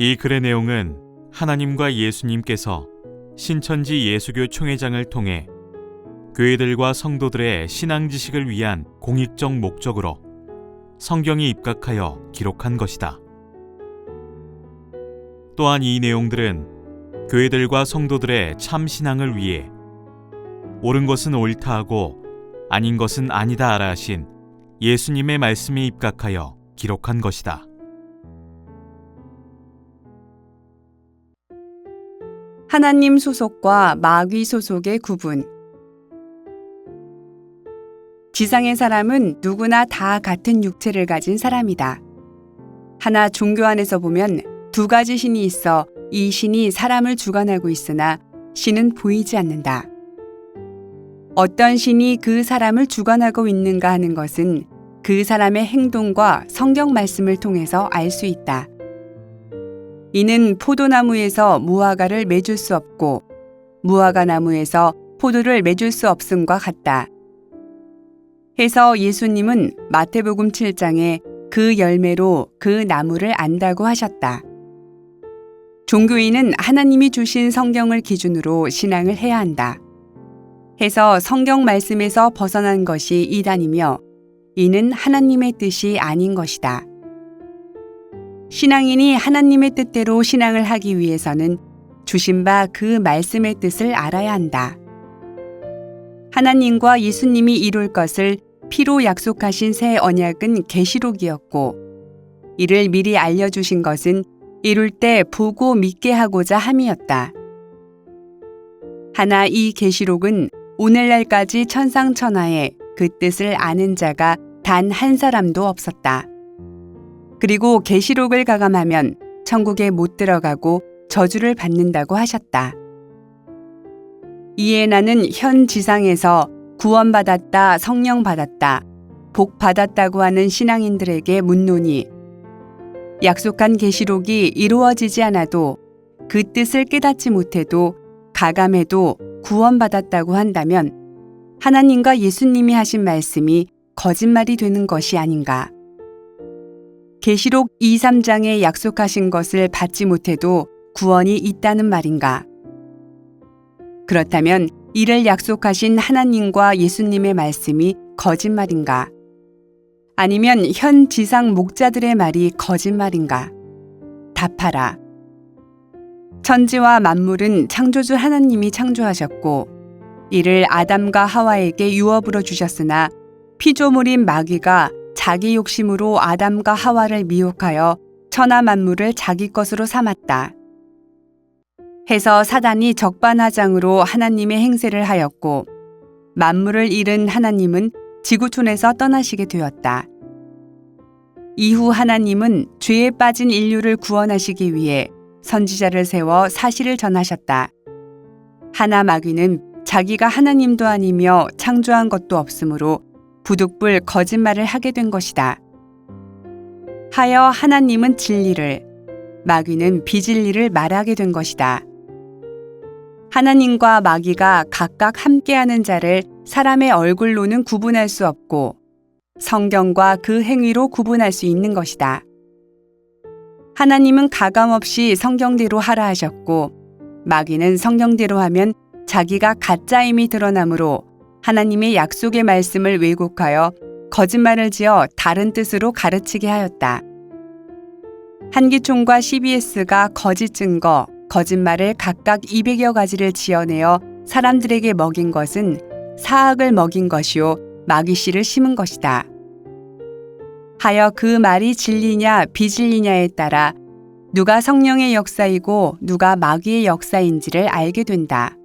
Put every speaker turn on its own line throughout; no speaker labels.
이 글의 내용은 하나님과 예수님께서 신천지 예수교 총회장을 통해 교회들과 성도들의 신앙 지식을 위한 공익적 목적으로 성경에 입각하여 기록한 것이다. 또한 이 내용들은 교회들과 성도들의 참 신앙을 위해 옳은 것은 옳다 하고 아닌 것은 아니다 하라 하신 예수님의 말씀에 입각하여 기록한 것이다.
하나님 소속과 마귀 소속의 구분. 지상의 사람은 누구나 다 같은 육체를 가진 사람이다. 하나 종교 안에서 보면 두 가지 신이 있어 이 신이 사람을 주관하고 있으나 신은 보이지 않는다. 어떤 신이 그 사람을 주관하고 있는가 하는 것은 그 사람의 행동과 성경 말씀을 통해서 알 수 있다. 이는 포도나무에서 무화과를 맺을 수 없고 무화과 나무에서 포도를 맺을 수 없음과 같다. 해서 예수님은 마태복음 7장에 그 열매로 그 나무를 안다고 하셨다. 종교인은 하나님이 주신 성경을 기준으로 신앙을 해야 한다. 해서 성경 말씀에서 벗어난 것이 이단이며 이는 하나님의 뜻이 아닌 것이다. 신앙인이 하나님의 뜻대로 신앙을 하기 위해서는 주신 바 그 말씀의 뜻을 알아야 한다. 하나님과 예수님이 이룰 것을 피로 약속하신 새 언약은 계시록이었고 이를 미리 알려 주신 것은 이룰 때 보고 믿게 하고자 함이었다. 하나 이 계시록은 오늘날까지 천상천하에 그 뜻을 아는 자가 단 한 사람도 없었다. 그리고 계시록을 가감하면 천국에 못 들어가고 저주를 받는다고 하셨다. 이에 나는 현 지상에서 구원받았다, 성령 받았다, 복 받았다고 하는 신앙인들에게 묻노니 약속한 계시록이 이루어지지 않아도 그 뜻을 깨닫지 못해도 가감해도 구원받았다고 한다면 하나님과 예수님이 하신 말씀이 거짓말이 되는 것이 아닌가. 계시록 2, 3장에 약속하신 것을 받지 못해도 구원이 있다는 말인가. 그렇다면 이를 약속하신 하나님과 예수님의 말씀이 거짓말인가? 아니면 현 지상 목자들의 말이 거짓말인가? 답하라. 천지와 만물은 창조주 하나님이 창조하셨고 이를 아담과 하와에게 유업으로 주셨으나 피조물인 마귀가 자기 욕심으로 아담과 하와를 미혹하여 천하 만물을 자기 것으로 삼았다. 해서 사단이 적반하장으로 하나님의 행세를 하였고 만물을 잃은 하나님은 지구촌에서 떠나시게 되었다. 이후 하나님은 죄에 빠진 인류를 구원하시기 위해 선지자를 세워 사실을 전하셨다. 하나 마귀는 자기가 하나님도 아니며 창조한 것도 없으므로 부득불 거짓말을 하게 된 것이다. 하여 하나님은 진리를, 마귀는 비진리를 말하게 된 것이다. 하나님과 마귀가 각각 함께하는 자를 사람의 얼굴로는 구분할 수 없고 성경과 그 행위로 구분할 수 있는 것이다. 하나님은 가감없이 성경대로 하라 하셨고 마귀는 성경대로 하면 자기가 가짜임이 드러나므로 하나님의 약속의 말씀을 왜곡하여 거짓말을 지어 다른 뜻으로 가르치게 하였다. 한기총과 CBS가 거짓 증거, 거짓말을 각각 200여 가지를 지어내어 사람들에게 먹인 것은 사악을 먹인 것이요 마귀 씨를 심은 것이다. 하여 그 말이 진리냐 비진리냐에 따라 누가 성령의 역사이고 누가 마귀의 역사인지를 알게 된다.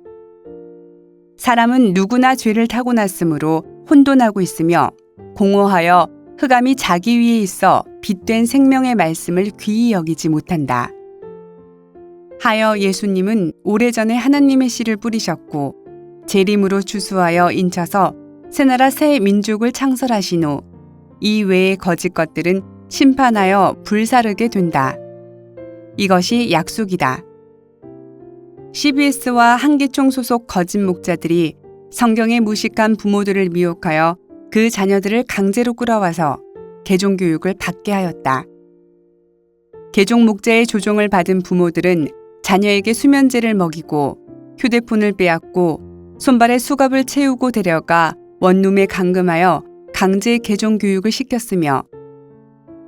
사람은 누구나 죄를 타고났으므로 혼돈하고 있으며 공허하여 흑암이 자기 위에 있어 빛된 생명의 말씀을 귀히 여기지 못한다. 하여 예수님은 오래전에 하나님의 씨를 뿌리셨고 재림으로 추수하여 인쳐서 새나라 새 민족을 창설하신 후 이 외의 거짓 것들은 심판하여 불사르게 된다. 이것이 약속이다. CBS와 한기총 소속 거짓 목자들이 성경의 무식한 부모들을 미혹하여 그 자녀들을 강제로 끌어와서 개종 교육을 받게 하였다. 개종 목자의 조종을 받은 부모들은 자녀에게 수면제를 먹이고 휴대폰을 빼앗고 손발에 수갑을 채우고 데려가 원룸에 감금하여 강제 개종 교육을 시켰으며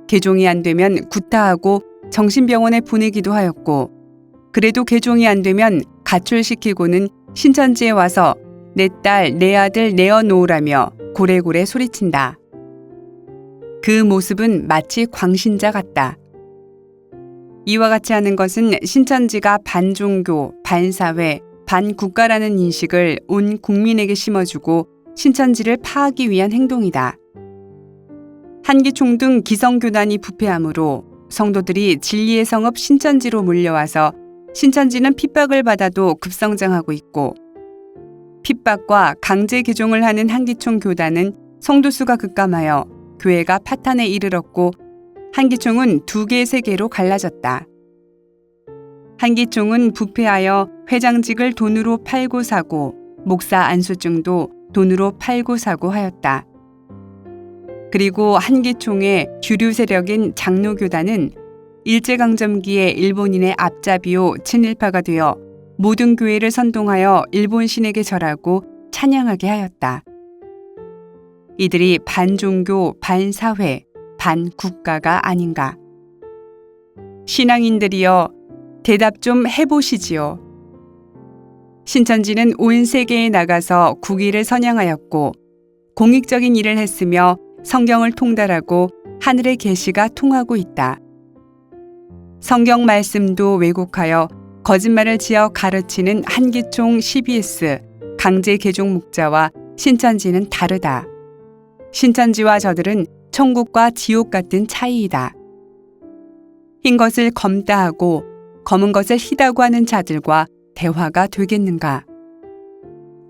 개종이 안 되면 구타하고 정신병원에 보내기도 하였고 그래도 개종이 안 되면 가출시키고는 신천지에 와서 내 딸, 내 아들 내어놓으라며 고래고래 소리친다. 그 모습은 마치 광신자 같다. 이와 같이 하는 것은 신천지가 반종교, 반사회, 반국가라는 인식을 온 국민에게 심어주고 신천지를 파하기 위한 행동이다. 한기총 등 기성교단이 부패하므로 성도들이 진리의 성읍 신천지로 몰려와서 신천지는 핍박을 받아도 급성장하고 있고 핍박과 강제 개종을 하는 한기총 교단은 성도 수가 급감하여 교회가 파탄에 이르렀고 한기총은 두 개, 세 개로 갈라졌다. 한기총은 부패하여 회장직을 돈으로 팔고 사고 목사 안수증도 돈으로 팔고 사고 하였다. 그리고 한기총의 주류 세력인 장로교단은 일제강점기에 일본인의 앞잡이요 친일파가 되어 모든 교회를 선동하여 일본 신에게 절하고 찬양하게 하였다. 이들이 반종교, 반사회, 반국가가 아닌가. 신앙인들이여 대답 좀 해보시지요. 신천지는 온 세계에 나가서 국위를 선양하였고 공익적인 일을 했으며 성경을 통달하고 하늘의 계시가 통하고 있다. 성경 말씀도 왜곡하여 거짓말을 지어 가르치는 한기총 CBS 강제 개종 목자와 신천지는 다르다. 신천지와 저들은 천국과 지옥 같은 차이이다. 흰 것을 검다 하고 검은 것을 희다고 하는 자들과 대화가 되겠는가?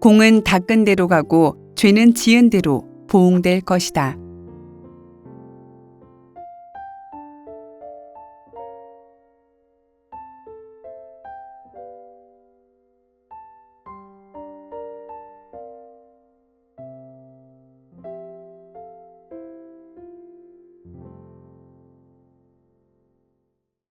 공은 닦은 대로 가고 죄는 지은 대로 보응될 것이다.